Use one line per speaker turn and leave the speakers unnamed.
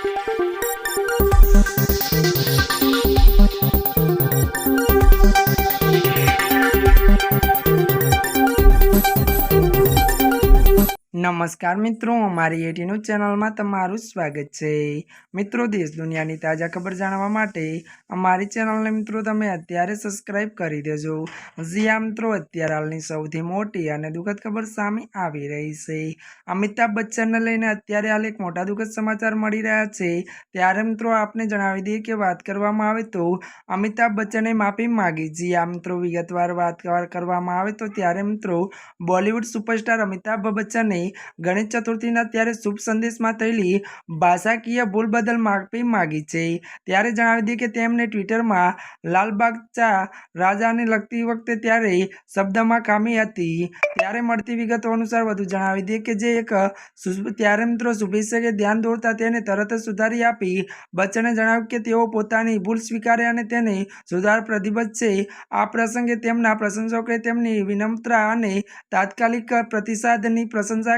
Thank you. નમસ્કાર મિત્રો, અમારી એટીનું ચેનલમાં તમારું સ્વાગત છે. મિત્રો, દેશ દુનિયાની તાજા ખબર જાણવા માટે અમારી ચેનલને મિત્રો તમે અત્યારે સબસ્ક્રાઈબ કરી દેજો. જ્યાં મિત્રો, અત્યારે હાલની સૌથી મોટી અને દુઃખદ ખબર સામે આવી રહી છે. અમિતાભ બચ્ચનને લઈને અત્યારે હાલ એક મોટા દુઃખદ સમાચાર મળી રહ્યા છે. ત્યારે મિત્રો, આપને જણાવી દઈએ કે વાત કરવામાં આવે તો અમિતાભ બચ્ચને માફી માગી. જી આ મિત્રો, વિગતવાર વાત કરવામાં આવે તો ત્યારે મિત્રો, બોલિવૂડ સુપરસ્ટાર અમિતાભ બચ્ચને ગણેશ ચતુર્થીના ત્યારે શુભ સંદેશમાં થયેલી ભાષાકીય ભૂલ બદલ માફી માગી છે. ત્યારે જણાવી દઈએ કે તેમણે ટ્વિટરમાં લાલબાગ ચા રાજાને લગતી વખતે ત્યારે શબ્દમાં ખામી હતી. ત્યારે મળતી વિગતો અનુસાર વધુ જણાવી દઈએ કે જે એક ત્યારે મિત્રો શુભેચ્છકે ધ્યાન દોરતા તેને તરત જ સુધારી આપી. બચ્ચને જણાવ્યું કે તેઓ પોતાની ભૂલ સ્વીકારે અને તેને સુધાર પ્રતિબદ્ધ છે. આ પ્રસંગે તેમના પ્રશંસકોએ તેમની વિનમ્રતા અને તાત્કાલિક પ્રતિસાદની પ્રશંસા